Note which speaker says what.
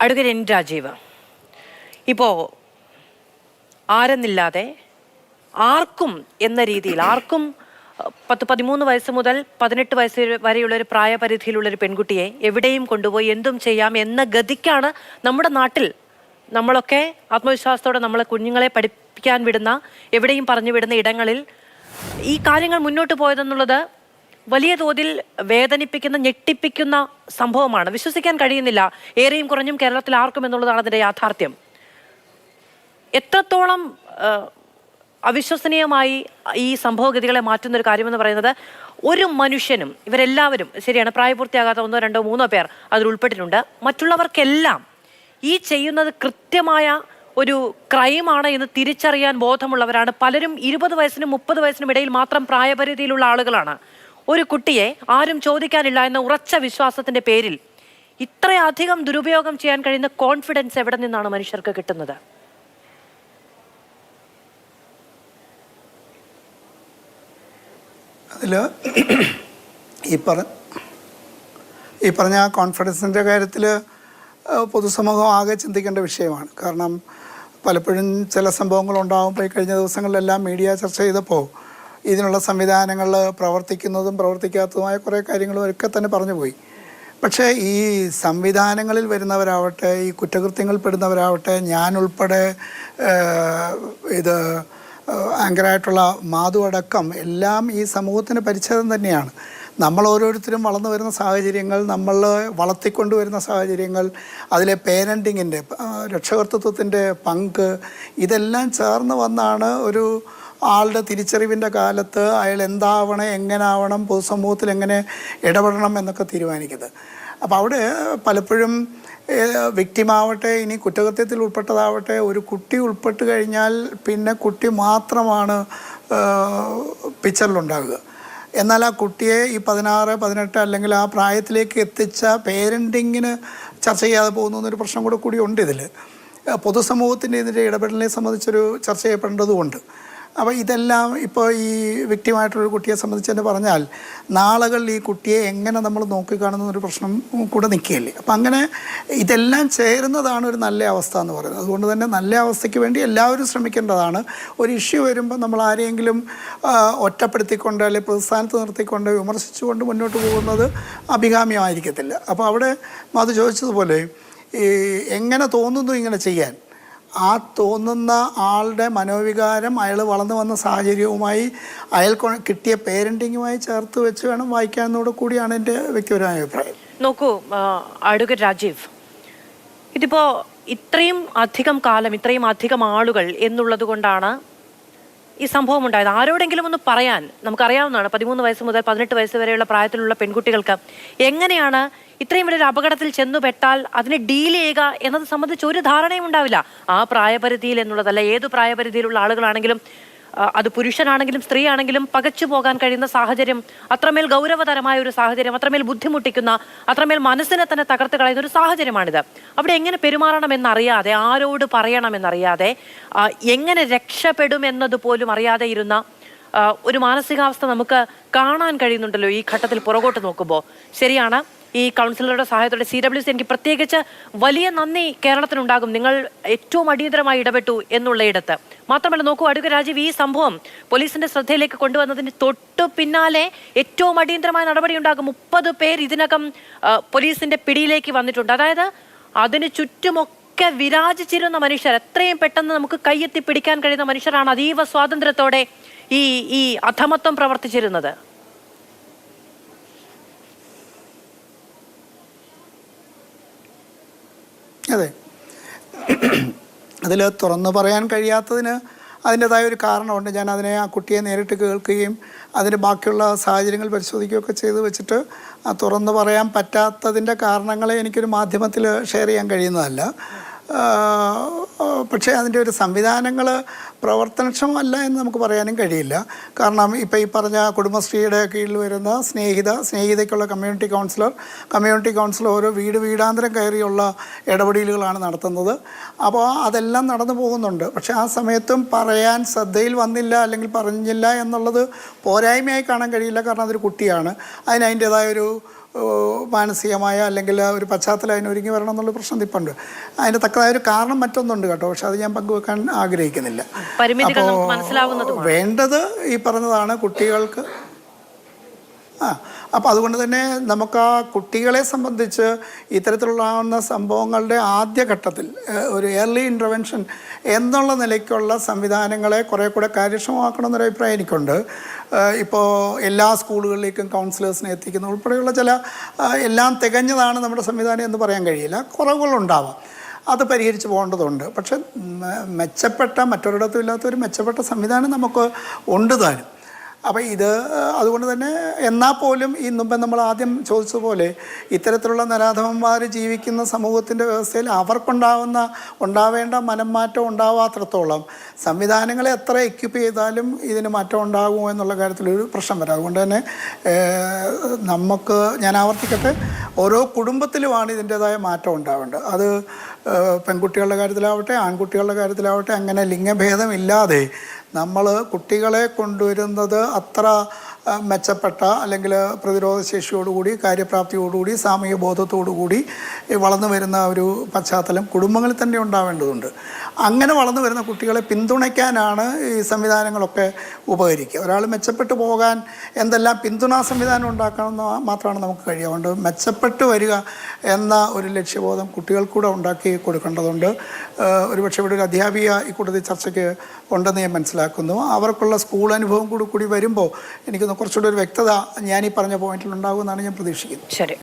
Speaker 1: അടുക്കൽ എൻ രാജീവ്. ഇപ്പോൾ ആരെന്നില്ലാതെ ആർക്കും എന്ന രീതിയിൽ ആർക്കും പത്ത് പതിമൂന്ന് വയസ്സ് മുതൽ പതിനെട്ട് വയസ്സ് വരെയുള്ള ഒരു പ്രായപരിധിയിലുള്ള ഒരു പെൺകുട്ടിയെ എവിടെയും കൊണ്ടുപോയി എന്തും ചെയ്യാം എന്ന ഗതിക്കാണ് നമ്മുടെ നാട്ടിൽ നമ്മളൊക്കെ ആത്മവിശ്വാസത്തോടെ നമ്മളെ കുഞ്ഞുങ്ങളെ പഠിപ്പിക്കാൻ വിടുന്ന എവിടെയും പറഞ്ഞു വിടുന്ന ഇടങ്ങളിൽ ഈ കാര്യങ്ങൾ മുന്നോട്ട് പോയതെന്നുള്ളത് വലിയ തോതിൽ വേദനിപ്പിക്കുന്ന ഞെട്ടിപ്പിക്കുന്ന സംഭവമാണ്. വിശ്വസിക്കാൻ കഴിയുന്നില്ല. ഏറെയും കുറഞ്ഞും കേരളത്തിൽ ആർക്കും എന്നുള്ളതാണ് അതിന്റെ യാഥാർത്ഥ്യം. എത്രത്തോളം അവിശ്വസനീയമായി ഈ സംഭവഗതികളെ മാറ്റുന്ന ഒരു കാര്യമെന്ന് പറയുന്നത് ഒരു മനുഷ്യനും ഇവരെല്ലാവരും ശരിയാണ് പ്രായപൂർത്തിയാകാത്ത ഒന്നോ രണ്ടോ മൂന്നോ പേർ അതിൽ ഉൾപ്പെട്ടിട്ടുണ്ട്. മറ്റുള്ളവർക്കെല്ലാം ഈ ചെയ്യുന്നത് കൃത്യമായ ഒരു ക്രൈമാണ് എന്ന് തിരിച്ചറിയാൻ ബോധമുള്ളവരാണ്. പലരും ഇരുപത് വയസ്സിനും മുപ്പത് വയസ്സിനും ഇടയിൽ മാത്രം പ്രായപരിധിയിലുള്ള ആളുകളാണ്. ഒരു കുട്ടിയെ ആരും ചോദിക്കാനില്ല എന്ന ഉറച്ച വിശ്വാസത്തിന്റെ പേരിൽ ഇത്രയധികം ദുരുപയോഗം ചെയ്യാൻ കഴിയുന്ന കോൺഫിഡൻസ് എവിടെ നിന്നാണ് മനുഷ്യർക്ക് കിട്ടുന്നത്?
Speaker 2: അതിൽ ഈ പറ ഈ പറഞ്ഞ കോൺഫിഡൻസിന്റെ കാര്യത്തിൽ പൊതുസമൂഹം ആകെ ചിന്തിക്കേണ്ട വിഷയമാണ്. കാരണം പലപ്പോഴും ചില സംഭവങ്ങൾ ഉണ്ടാകുമ്പോൾ കഴിഞ്ഞ ദിവസങ്ങളിലെല്ലാം മീഡിയ ചർച്ച ചെയ്തപ്പോൾ ഇതിനുള്ള സംവിധാനങ്ങൾ പ്രവർത്തിക്കുന്നതും പ്രവർത്തിക്കാത്തതുമായ കുറേ കാര്യങ്ങളും ഒക്കെ തന്നെ പറഞ്ഞു പോയി പക്ഷേ ഈ സംവിധാനങ്ങളിൽ വരുന്നവരാവട്ടെ ഈ കുറ്റകൃത്യങ്ങൾ പെടുന്നവരാവട്ടെ ഞാൻ ഇത് ആങ്കറായിട്ടുള്ള മാധു അടക്കം എല്ലാം ഈ സമൂഹത്തിന് പരിച്ഛേദം തന്നെയാണ്. നമ്മൾ ഓരോരുത്തരും വളർന്നു വരുന്ന സാഹചര്യങ്ങൾ നമ്മൾ വളർത്തിക്കൊണ്ടുവരുന്ന സാഹചര്യങ്ങൾ അതിലെ പേരന്റിങ്ങിന്റെ രക്ഷകർത്തൃത്വത്തിന്റെ പങ്ക് ഇതെല്ലാം ചേർന്ന് വന്നാണ് ഒരു ആളുടെ തിരിച്ചറിവിന്റെ കാലത്ത് അയാൾ എന്താവണം എങ്ങനാവണം പൊതുസമൂഹത്തിൽ എങ്ങനെ ഇടപെടണം എന്നൊക്കെ തീരുമാനിക്കുന്നത്. അപ്പോൾ അവിടെ പലപ്പോഴും വ്യക്തിമാവട്ടെ ഇനി കുറ്റകൃത്യത്തിൽ ഉൾപ്പെട്ടതാവട്ടെ ഒരു കുട്ടി ഉൾപ്പെട്ട് കഴിഞ്ഞാൽ പിന്നെ കുട്ടി മാത്രമാണ് പിക്ചറിലുണ്ടാകുക എന്നാൽ ആ കുട്ടിയെ ഈ പതിനാറ് പതിനെട്ട് അല്ലെങ്കിൽ ആ പ്രായത്തിലേക്ക് എത്തിച്ച പേരന്റിങ്ങിന് ചർച്ച ചെയ്യാതെ പോകുന്ന എന്നൊരു പ്രശ്നം കൂടെ കൂടി ഉണ്ട് ഇതിൽ. പൊതുസമൂഹത്തിന്റെ ഇതിന്റെ ഇടപെടലിനെ സംബന്ധിച്ചൊരു ചർച്ച ചെയ്യപ്പെടേണ്ടതുമുണ്ട് അപ്പോൾ ഇതെല്ലാം ഇപ്പോൾ ഈ വ്യക്തിമായിട്ടുള്ള കുട്ടിയെ സംബന്ധിച്ച് തന്നെ പറഞ്ഞാൽ നാളുകളിൽ ഈ കുട്ടിയെ എങ്ങനെ നമ്മൾ നോക്കിക്കാണുന്ന ഒരു പ്രശ്നം കൂടെ നിൽക്കുകയല്ലേ? അപ്പം അങ്ങനെ ഇതെല്ലാം ചേരുന്നതാണ് ഒരു നല്ല അവസ്ഥ എന്ന് പറയുന്നത്. അതുകൊണ്ട് തന്നെ നല്ല അവസ്ഥയ്ക്ക് വേണ്ടി എല്ലാവരും ശ്രമിക്കേണ്ടതാണ്. ഒരു ഇഷ്യൂ വരുമ്പോൾ നമ്മൾ ആരെയെങ്കിലും ആ, ഒറ്റപ്പെടുത്തിക്കൊണ്ട് അല്ലെങ്കിൽ പ്രതിസ്ഥാനത്ത് നിർത്തിക്കൊണ്ട് വിമർശിച്ചുകൊണ്ട് മുന്നോട്ട് പോകുന്നത് അഭികാമ്യമായിരിക്കത്തില്ല. അപ്പോൾ അവിടെ അത് ചോദിച്ചതുപോലെ എങ്ങനെ തോന്നുന്നു ഇങ്ങനെ ചെയ്യാൻ? ആ തോന്നുന്ന ആളുടെ മനോവികാരം അയാൾ വളർന്നു വന്ന സാഹചര്യവുമായി അയാൾക്ക് കിട്ടിയ പേരന്റിങ്ങുമായി ചേർത്ത് വെച്ച് വേണം വായിക്കാവുന്നതോട് കൂടിയാണ് എന്റെ വ്യക്തിപരമായ അഭിപ്രായം.
Speaker 1: നോക്കൂ അഡ്വക്കേറ്റ് രാജീവ്. ഇതിപ്പോ ഇത്രയും അധികം കാലം ഇത്രയും അധികം ആളുകൾ എന്നുള്ളത് കൊണ്ടാണ് ഈ സംഭവം ഉണ്ടായത് ആരോടെങ്കിലും ഒന്ന് പറയാൻ നമുക്കറിയാവുന്നതാണ് പതിമൂന്ന് വയസ്സ് മുതൽ പതിനെട്ട് വയസ്സ് വരെയുള്ള പ്രായത്തിലുള്ള പെൺകുട്ടികൾക്ക് എങ്ങനെയാണ് ഇത്രയും വലിയൊരു അപകടത്തിൽ ചെന്നുപെട്ടാൽ അതിനെ ഡീൽ ചെയ്യുക എന്നത് സംബന്ധിച്ച് ഒരു ധാരണയും ഉണ്ടാവില്ല. ആ പ്രായപരിധിയിൽ എന്നുള്ളതല്ല ഏത് പ്രായപരിധിയിലുള്ള ആളുകളാണെങ്കിലും അത് പുരുഷനാണെങ്കിലും സ്ത്രീ ആണെങ്കിലും പകച്ചു പോകാൻ കഴിയുന്ന സാഹചര്യം അത്രമേൽ ഗൗരവതരമായ ഒരു സാഹചര്യം അത്രമേൽ ബുദ്ധിമുട്ടിക്കുന്ന അത്രമേൽ മനസ്സിനെ തന്നെ തകർത്ത് കളയുന്ന ഒരു സാഹചര്യമാണിത്. അവിടെ എങ്ങനെ പെരുമാറണമെന്നറിയാതെ ആരോട് പറയണമെന്നറിയാതെ എങ്ങനെ രക്ഷപ്പെടും എന്നത് പോലും അറിയാതെ ഇരുന്ന ഒരു മാനസികാവസ്ഥ നമുക്ക് കാണാൻ കഴിയുന്നുണ്ടല്ലോ ഈ ഘട്ടത്തിൽ പുറകോട്ട് നോക്കുമ്പോൾ. ശരിയാണ് ഈ കൗൺസിലറുടെ സഹായത്തോടെ സി ഡബ്ല്യു സി എനിക്ക് പ്രത്യേകിച്ച് വലിയ നന്ദി കേരളത്തിനുണ്ടാകും. നിങ്ങൾ ഏറ്റവും അടിയന്തരമായി ഇടപെട്ടു എന്നുള്ളയിടത്ത്. മാത്രമല്ല നോക്കൂ അടുക്ക രാജീവ് ഈ സംഭവം പോലീസിന്റെ ശ്രദ്ധയിലേക്ക് കൊണ്ടുവന്നതിന് തൊട്ടു പിന്നാലെ ഏറ്റവും അടിയന്തരമായ നടപടി ഉണ്ടാകും മുപ്പത് പേർ ഇതിനകം പോലീസിന്റെ പിടിയിലേക്ക് വന്നിട്ടുണ്ട്. അതായത് അതിന് ചുറ്റുമൊക്കെ വിരാജിച്ചിരുന്ന മനുഷ്യർ എത്രയും പെട്ടെന്ന് നമുക്ക് കയ്യെത്തി പിടിക്കാൻ കഴിയുന്ന മനുഷ്യരാണ് അതീവ സ്വാതന്ത്ര്യത്തോടെ ഈ ഈ അധമത്വം പ്രവർത്തിച്ചിരുന്നത്.
Speaker 2: അതെ. അതിൽ തുറന്നു പറയാൻ കഴിയാത്തതിന് അതിന്റെതായ ഒരു കാരണമുണ്ട്. ഞാൻ അതിനെ ആ കുട്ടിയെ നേരിട്ട് കേൾക്കുകയും അതിന് ബാക്കിയുള്ള സാഹചര്യങ്ങൾ പരിശോധിക്കുകയൊക്കെ ചെയ്ത് വെച്ചിട്ട് തുറന്നു പറയാൻ പറ്റാത്തതിന്റെ കാരണങ്ങളെ എനിക്കൊരു മാധ്യമത്തിൽ ഷെയർ ചെയ്യാൻ കഴിയുന്നതല്ല. പക്ഷേ അതിന്റെ ഒരു സംവിധാനങ്ങൾ പ്രവർത്തനക്ഷമമല്ല എന്ന് നമുക്ക് പറയാനും കഴിയില്ല. കാരണം ഇപ്പോൾ ഈ പറഞ്ഞ കുടുംബശ്രീയുടെ കീഴിൽ വരുന്ന സ്നേഹിത സ്നേഹിതയ്ക്കുള്ള കമ്മ്യൂണിറ്റി കൗൺസിലർ കമ്മ്യൂണിറ്റി കൗൺസിലർ ഓരോ വീട് വീടാന്തരം കയറിയുള്ള ഇടപെടലുകളാണ് നടത്തുന്നത്. അപ്പോൾ അതെല്ലാം നടന്നു പോകുന്നുണ്ട്. പക്ഷേ ആ സമയത്തും പറയാൻ ശ്രദ്ധയിൽ വന്നില്ല അല്ലെങ്കിൽ പറഞ്ഞില്ല എന്നുള്ളത് പോരായ്മയായി കാണാൻ കഴിയില്ല. കാരണം അതൊരു കുട്ടിയാണ്. അതിന് അതിന്റേതായ ഒരു മാനസികമായ അല്ലെങ്കിൽ ആ ഒരു പശ്ചാത്തലം അതിന് ഒരുങ്ങി വരണം എന്നുള്ള പ്രശ്നം ഇപ്പുണ്ട്. അതിന് തക്കതായ ഒരു കാരണം മറ്റൊന്നുണ്ട് കേട്ടോ. പക്ഷെ അത് ഞാൻ പങ്കുവെക്കാൻ ആഗ്രഹിക്കുന്നില്ല. അപ്പോൾ വേണ്ടത് ഈ പറഞ്ഞതാണ് കുട്ടികൾക്ക് ആ അപ്പോൾ അതുകൊണ്ട് തന്നെ നമുക്ക് ആ കുട്ടികളെ സംബന്ധിച്ച് ഇത്തരത്തിലുള്ളാവുന്ന സംഭവങ്ങളുടെ ആദ്യഘട്ടത്തിൽ ഒരു ഏർലി ഇന്റർവെൻഷൻ എന്നുള്ള നിലയ്ക്കുള്ള സംവിധാനങ്ങളെ കുറേ കൂടെ കാര്യക്ഷമമാക്കണം എന്നൊരു അഭിപ്രായം എനിക്കുണ്ട്. ഇപ്പോൾ എല്ലാ സ്കൂളുകളിലേക്കും കൗൺസിലേഴ്സിനെ എത്തിക്കുന്ന ഉൾപ്പെടെയുള്ള ചില എല്ലാം തികഞ്ഞതാണ് നമ്മുടെ സംവിധാനം എന്ന് പറയാൻ കഴിയില്ല. കുറവുകളുണ്ടാവാം. അത് പരിഹരിച്ച് പോകേണ്ടതുണ്ട്. പക്ഷെ മെച്ചപ്പെട്ട മറ്റൊരിടത്തും ഇല്ലാത്ത ഒരു മെച്ചപ്പെട്ട സംവിധാനം നമുക്ക് ഉണ്ട് താനും. അപ്പോൾ ഇത് അതുകൊണ്ട് തന്നെ എന്നാൽ പോലും മുമ്പ് നമ്മൾ ആദ്യം ചോദിച്ചതുപോലെ ഇത്തരത്തിലുള്ള നരാധമന്മാർ ജീവിക്കുന്ന സമൂഹത്തിന്റെ വ്യവസ്ഥയിൽ അവർക്കുണ്ടാവുന്ന ഉണ്ടാവേണ്ട മനംമാറ്റം ഉണ്ടാവാത്രത്തോളം സംവിധാനങ്ങളെ എത്ര എക്യുപ്പ് ചെയ്താലും ഇതിന് മാറ്റം ഉണ്ടാകുമോ എന്നുള്ള കാര്യത്തിലൊരു പ്രശ്നം വരാം. അതുകൊണ്ട് തന്നെ നമുക്ക് ഞാൻ ആവർത്തിക്കട്ടെ ഓരോ കുടുംബത്തിലുമാണ് ഇതിന്റെതായ മാറ്റം ഉണ്ടാവേണ്ടത്. അത് പെൺകുട്ടികളുടെ കാര്യത്തിലാവട്ടെ ആൺകുട്ടികളുടെ കാര്യത്തിലാവട്ടെ അങ്ങനെ ലിംഗഭേദമില്ലാതെ നമ്മൾ കുട്ടികളെ കൊണ്ടുവരുന്നത് അത്ര മെച്ചപ്പെട്ട അല്ലെങ്കിൽ പ്രതിരോധ ശേഷിയോടുകൂടി കാര്യപ്രാപ്തിയോടുകൂടി സാമൂഹ്യ ബോധത്തോടുകൂടി വളർന്നു വരുന്ന ഒരു പശ്ചാത്തലം കുടുംബങ്ങളിൽ തന്നെ ഉണ്ടാവേണ്ടതുണ്ട്. അങ്ങനെ വളർന്നു വരുന്ന കുട്ടികളെ പിന്തുണയ്ക്കാനാണ് ഈ സംവിധാനങ്ങളൊക്കെ ഉപകരിക്കുക. ഒരാൾ മെച്ചപ്പെട്ടു പോകാൻ എന്തെല്ലാം പിന്തുണാ സംവിധാനം ഉണ്ടാക്കണമെന്ന് മാത്രമാണ് നമുക്ക് കഴിയുക. അതുകൊണ്ട് മെച്ചപ്പെട്ടു വരിക എന്ന ഒരു ലക്ഷ്യബോധം കുട്ടികൾക്കൂടെ ഉണ്ടാക്കി കൊടുക്കേണ്ടതുണ്ട്. ഒരുപക്ഷെ ഇവിടെ ഒരു അധ്യാപിക ഈ കൂട്ടത്തിൽ ചർച്ചയ്ക്ക് ഉണ്ടെന്ന് ഞാൻ മനസ്സിലാക്കുന്നു. അവർക്കുള്ള സ്കൂൾ അനുഭവം കൂടി കൂടി വരുമ്പോൾ എനിക്കൊന്ന് കുറച്ചുകൂടി ഒരു വ്യക്തത ഞാൻ ഈ പറഞ്ഞ പോയിന്റിൽ ഉണ്ടാകുമെന്നാണ് ഞാൻ പ്രതീക്ഷിക്കുന്നത്
Speaker 1: ശരി.